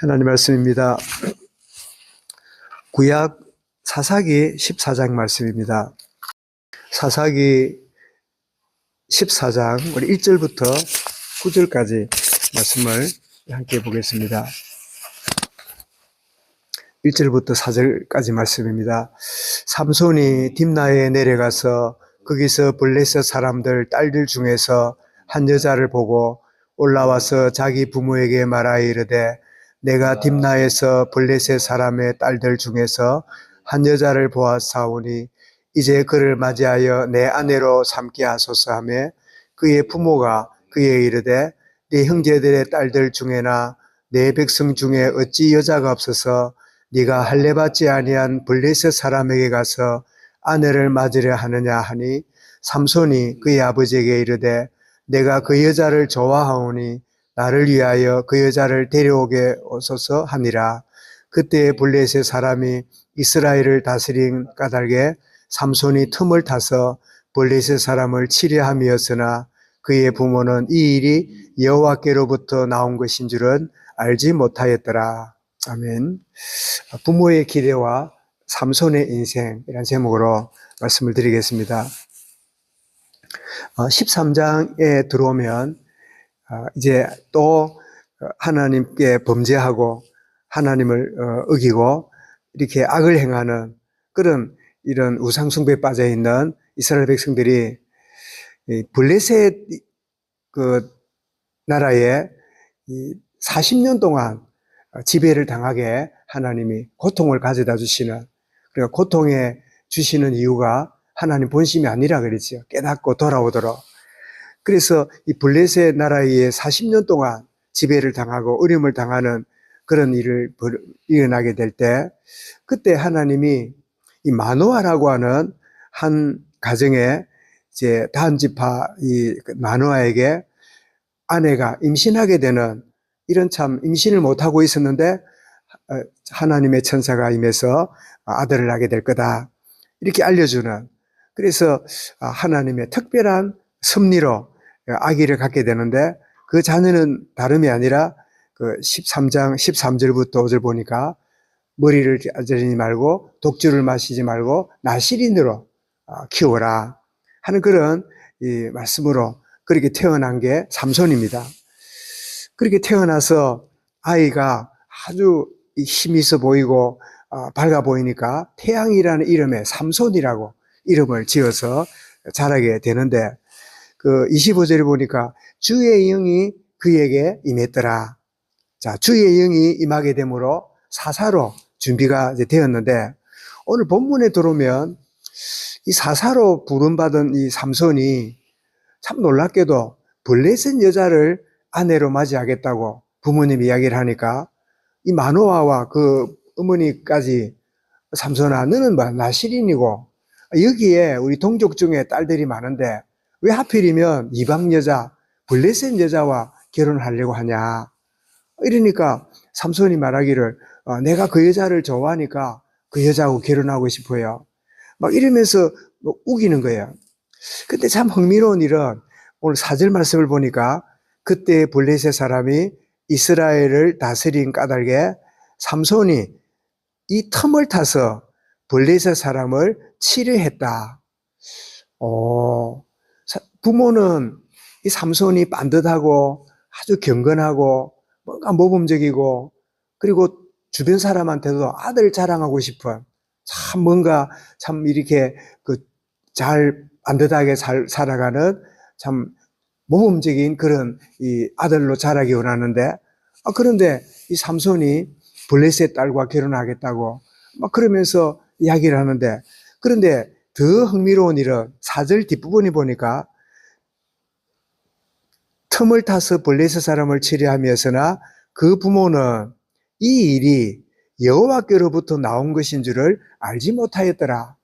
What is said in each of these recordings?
하나님 말씀입니다. 구약 사사기 14장 말씀입니다. 사사기 14장 우리 1절부터 9절까지 말씀을 함께 보겠습니다. 1절부터 4절까지 말씀입니다. 삼손이 딥나에 내려가서 거기서 블레셋 사람들 딸들 중에서 한 여자를 보고 올라와서 자기 부모에게 말하여 이르되 내가 딥나에서 블레셋 사람의 딸들 중에서 한 여자를 보았사오니 이제 그를 맞이하여 내 아내로 삼게 하소서 하며 그의 부모가 그에 이르되 네 형제들의 딸들 중에나 내 백성 중에 어찌 여자가 없어서 네가 할례 받지 아니한 블레셋 사람에게 가서 아내를 맞으려 하느냐 하니 삼손이 그의 아버지에게 이르되 내가 그 여자를 좋아하오니 나를 위하여 그 여자를 데려오게 오소서 하니라 그때 블레셋 사람이 이스라엘을 다스린 까닭에 삼손이 틈을 타서 블레셋 사람을 치려함이었으나 그의 부모는 이 일이 여호와께로부터 나온 것인 줄은 알지 못하였더라. 아멘. 부모의 기대와 삼손의 인생이라는 제목으로 말씀을 드리겠습니다. 13장에 들어오면 어, 이제 또 하나님께 범죄하고 하나님을 어, 어기고 이렇게 악을 행하는 그런 이런 우상숭배에 빠져 있는 이스라엘 백성들이 블레셋 그 나라에 40년 동안 지배를 당하게 하나님이 고통을 가져다 주시는 그러니까 고통에 주시는 이유가 하나님 본심이 아니라 그랬죠. 깨닫고 돌아오도록. 그래서 이 블레셋 나라에 40년 동안 지배를 당하고 어려움을 당하는 그런 일을 일어나게 될 때, 그때 하나님이 이 마노아라고 하는 한 가정에 이제 단지파 이 마노아에게 아내가 임신하게 되는 이런 참 임신을 못 하고 있었는데 어, 하나님의 천사가 임해서 아들을 낳게 될 거다. 이렇게 알려주는 그래서 하나님의 특별한 섭리로 아기를 갖게 되는데 그 자녀는 다름이 아니라 그 13장 13절부터 5절 보니까 머리를 자르지 말고 독주를 마시지 말고 나시린으로 키워라 하는 그런 이 말씀으로 그렇게 태어난 게 삼손입니다. 그렇게 태어나서 아이가 아주 힘이 있어 보이고 밝아 보이니까 태양이라는 이름의 삼손이라고 이름을 지어서 자라게 되는데 그 25절에 보니까 주의 영이 그에게 임했더라. 자, 주의 영이 임하게 되므로 사사로 준비가 되었는데 오늘 본문에 들어오면 이 사사로 부름받은 이 삼손이 참 놀랍게도 블레셋 여자를 아내로 맞이하겠다고 부모님 이야기를 하니까 이 마노아와 그 어머니까지 삼손아 너는 뭐 나시린이고 여기에 우리 동족 중에 딸들이 많은데 왜 하필이면 이방 여자, 블레셋 여자와 결혼하려고 하냐. 이러니까 삼손이 말하기를 어, 내가 그 여자를 좋아하니까 그 여자하고 결혼하고 싶어요. 막 이러면서 뭐 우기는 거예요. 근데 참 흥미로운 일은 오늘 사절 말씀을 보니까 그때 블레셋 사람이 이스라엘을 다스린 까닭에 삼손이 이 틈을 타서 블레셋 사람을 치료했다. 어, 부모는 이 삼손이 반듯하고 아주 경건하고 뭔가 모범적이고 그리고 주변 사람한테도 아들 자랑하고 싶은 참 뭔가 참 이렇게 그잘 반듯하게 살, 살아가는 참 모범적인 그런 이 아들로 자라기 원하는데 아, 그런데 이 삼손이 블레셋 딸과 결혼하겠다고 막 그러면서 이야기를 하는데 그런데 더 흥미로운 일은 사절 뒷부분이 보니까 틈을 타서 블레셋 사람을 치료하면서나 그 부모는 이 일이 여호와께로부터 나온 것인 줄을 알지 못하였더라.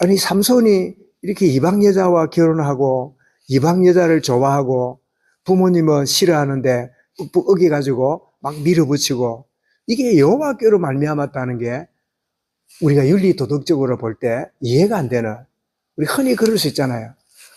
아니 삼손이 이렇게 이방 여자와 결혼하고 이방 여자를 좋아하고 부모님은 싫어하는데 뿍뿍 어겨가지고 막 밀어붙이고 이게 여호와께로 말미암았다는 게 우리가 윤리 도덕적으로 볼 때 이해가 안 되는 우리 흔히 그럴 수 있잖아요.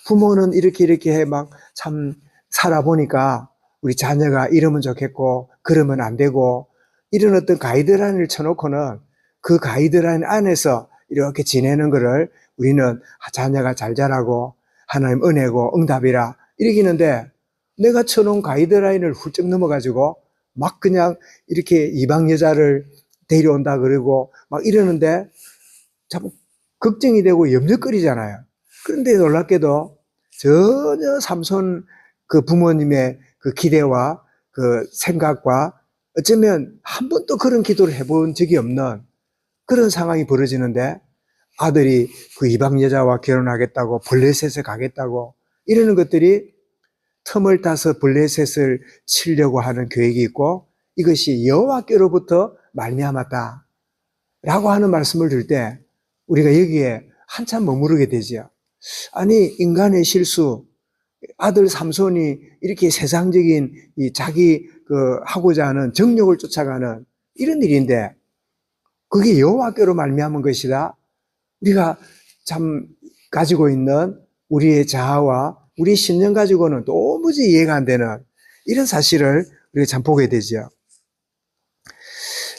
부모는 이렇게 이렇게 해 막 참 살아보니까 우리 자녀가 이러면 좋겠고 그러면 안 되고 이런 어떤 가이드라인을 쳐놓고는 그 가이드라인 안에서 이렇게 지내는 거를 우리는 아, 자녀가 잘 자라고 하나님 은혜고 응답이라 이러기는데 내가 쳐놓은 가이드라인을 훌쩍 넘어가지고 막 그냥 이렇게 이방 여자를 데려온다 그러고 막 이러는데 참 걱정이 되고 염려거리잖아요. 그런데 놀랍게도 전혀 삼손 그 부모님의 그 기대와 그 생각과 어쩌면 한 번도 그런 기도를 해본 적이 없는 그런 상황이 벌어지는데 아들이 그 이방 여자와 결혼하겠다고 블레셋에 가겠다고 이러는 것들이 틈을 타서 블레셋을 치려고 하는 계획이 있고 이것이 여호와께로부터 말미암았다 라고 하는 말씀을 들 때 우리가 여기에 한참 머무르게 되지요. 아니 인간의 실수 아들 삼손이 이렇게 세상적인 이 자기 그 하고자 하는 정욕을 쫓아가는 이런 일인데 그게 여호와께로 말미암은 것이다. 우리가 참 가지고 있는 우리의 자아와 우리 신념 가지고는 도무지 이해가 안 되는 이런 사실을 우리가 참 보게 되죠.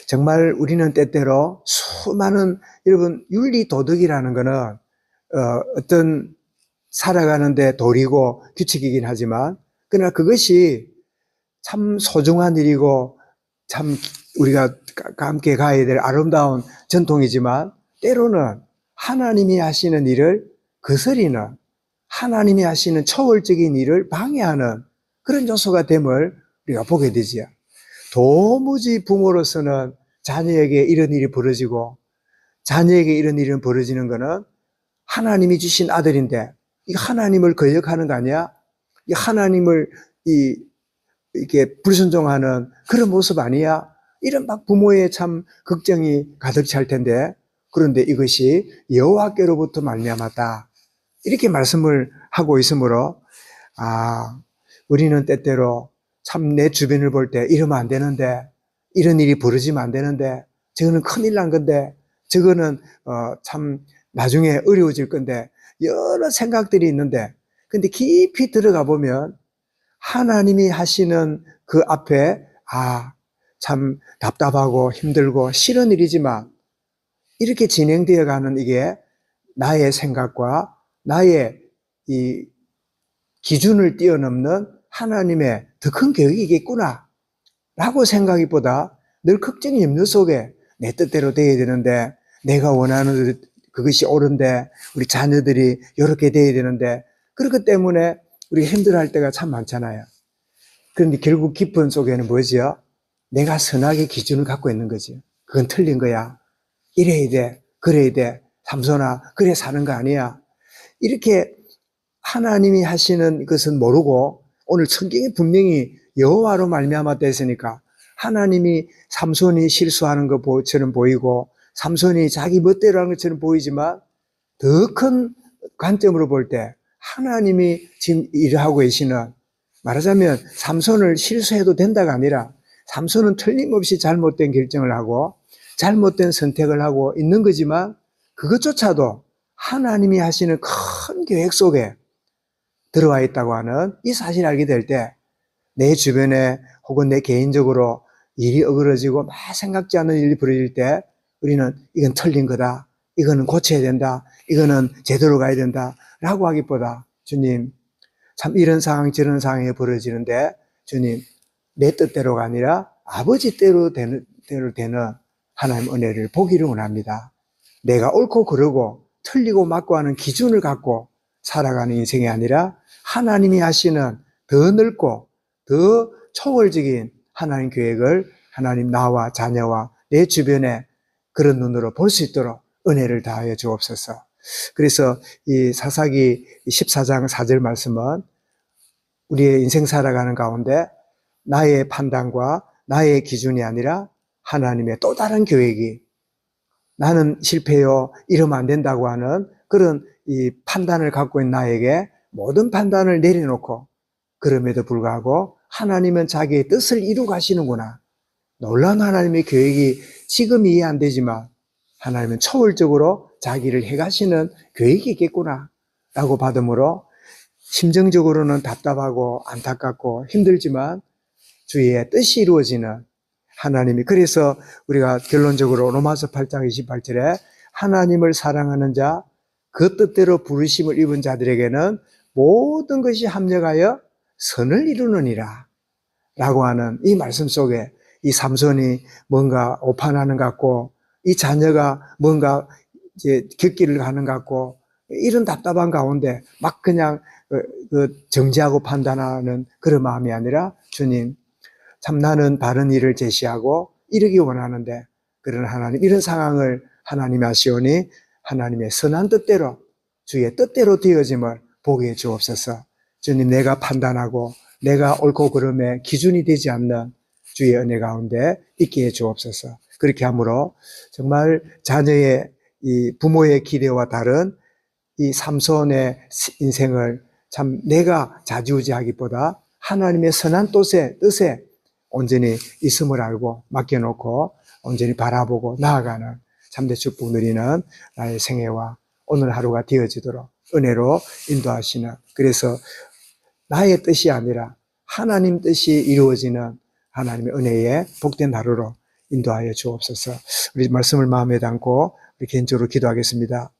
정말 우리는 때때로 수많은 여러분 윤리 도덕이라는 거는 어, 어떤 살아가는데 도리고 규칙이긴 하지만 그러나 그것이 참 소중한 일이고 참 우리가 함께 가야 될 아름다운 전통이지만 때로는 하나님이 하시는 일을 거스리는 하나님이 하시는 초월적인 일을 방해하는 그런 요소가 됨을 우리가 보게 되지요. 도무지 부모로서는 자녀에게 이런 일이 벌어지고 자녀에게 이런 일이 벌어지는 것은 하나님이 주신 아들인데 이 하나님을 거역하는 거 아니야? 이 하나님을 이 이렇게 불순종하는 그런 모습 아니야? 이런 막 부모의 참 걱정이 가득 찰 텐데 그런데 이것이 여호와께로부터 말미암았다. 이렇게 말씀을 하고 있으므로 아 우리는 때때로 참 내 주변을 볼 때 이러면 안 되는데 이런 일이 벌어지면 안 되는데 저거는 큰일 난 건데 저거는 어, 참 나중에 어려워질 건데 여러 생각들이 있는데 근데 깊이 들어가 보면 하나님이 하시는 그 앞에 아 참 답답하고 힘들고 싫은 일이지만 이렇게 진행되어 가는 이게 나의 생각과 나의 이 기준을 뛰어넘는 하나님의 더 큰 계획이겠구나 라고 생각이보다 늘 걱정이 염려 속에 내 뜻대로 돼야 되는데 내가 원하는 그것이 옳은데 우리 자녀들이 이렇게 돼야 되는데 그렇기 때문에 우리 힘들어할 때가 참 많잖아요. 그런데 결국 깊은 속에는 뭐지요? 내가 선악의 기준을 갖고 있는 거지. 그건 틀린 거야. 이래야 돼. 그래야 돼. 삼손아, 그래 사는 거 아니야. 이렇게 하나님이 하시는 것은 모르고 오늘 성경이 분명히 여호와로 말미암았다 했으니까 하나님이 삼손이 실수하는 것처럼 보이고 삼손이 자기 멋대로 하는 것처럼 보이지만 더 큰 관점으로 볼 때 하나님이 지금 일을 하고 계시는 말하자면 삼손을 실수해도 된다가 아니라 삼손은 틀림없이 잘못된 결정을 하고 잘못된 선택을 하고 있는 거지만 그것조차도 하나님이 하시는 큰 계획 속에 들어와 있다고 하는 이 사실을 알게 될 때 내 주변에 혹은 내 개인적으로 일이 어그러지고 막 생각지 않는 일이 벌어질 때 우리는 이건 틀린 거다. 이거는 고쳐야 된다. 이거는 제대로 가야 된다. 라고 하기보다 주님, 참 이런 상황, 저런 상황이 벌어지는데 주님, 내 뜻대로가 아니라 아버지 때로 되는, 대로 되는 하나님 은혜를 보기를 원합니다. 내가 옳고 그르고 틀리고 맞고 하는 기준을 갖고 살아가는 인생이 아니라 하나님이 하시는 더 넓고 더 초월적인 하나님 계획을 하나님 나와 자녀와 내 주변에 그런 눈으로 볼 수 있도록 은혜를 다하여 주옵소서. 그래서 이 사사기 14장 4절 말씀은 우리의 인생 살아가는 가운데 나의 판단과 나의 기준이 아니라 하나님의 또 다른 계획이 나는 실패요, 이러면 안 된다고 하는 그런 이 판단을 갖고 있는 나에게 모든 판단을 내려놓고 그럼에도 불구하고 하나님은 자기의 뜻을 이루 가시는구나. 놀라운 하나님의 계획이 지금 이해 안 되지만 하나님은 초월적으로 자기를 해가시는 계획이 있겠구나. 라고 받으므로 심정적으로는 답답하고 안타깝고 힘들지만 주의 뜻이 이루어지는 하나님이 그래서 우리가 결론적으로 로마서 8장 28절에 하나님을 사랑하는 자 그 뜻대로 부르심을 입은 자들에게는 모든 것이 합력하여 선을 이루느니라 라고 하는 이 말씀 속에 이 삼손이 뭔가 오판하는 것 같고 이 자녀가 뭔가 이제 격기를 가는 것 같고 이런 답답한 가운데 막 그냥 그, 그 정지하고 판단하는 그런 마음이 아니라 주님 참 나는 바른 일을 제시하고 이르기 원하는데 그런 하나님 이런 상황을 하나님이 아시오니 하나님의 선한 뜻대로 주의 뜻대로 되어짐을 보게 해 주옵소서. 주님 내가 판단하고 내가 옳고 그름의 기준이 되지 않는 주의 은혜 가운데 있게 해 주옵소서. 그렇게 함으로 정말 자녀의 이 부모의 기대와 다른 이 삼손의 인생을 참 내가 자지우지하기보다 하나님의 선한 뜻에, 뜻에 온전히 있음을 알고 맡겨놓고 온전히 바라보고 나아가는 참된 축복 누리는 나의 생애와 오늘 하루가 되어지도록 은혜로 인도하시는 그래서 나의 뜻이 아니라 하나님 뜻이 이루어지는 하나님의 은혜의 복된 하루로 인도하여 주옵소서. 우리 말씀을 마음에 담고 우리 개인적으로 기도하겠습니다.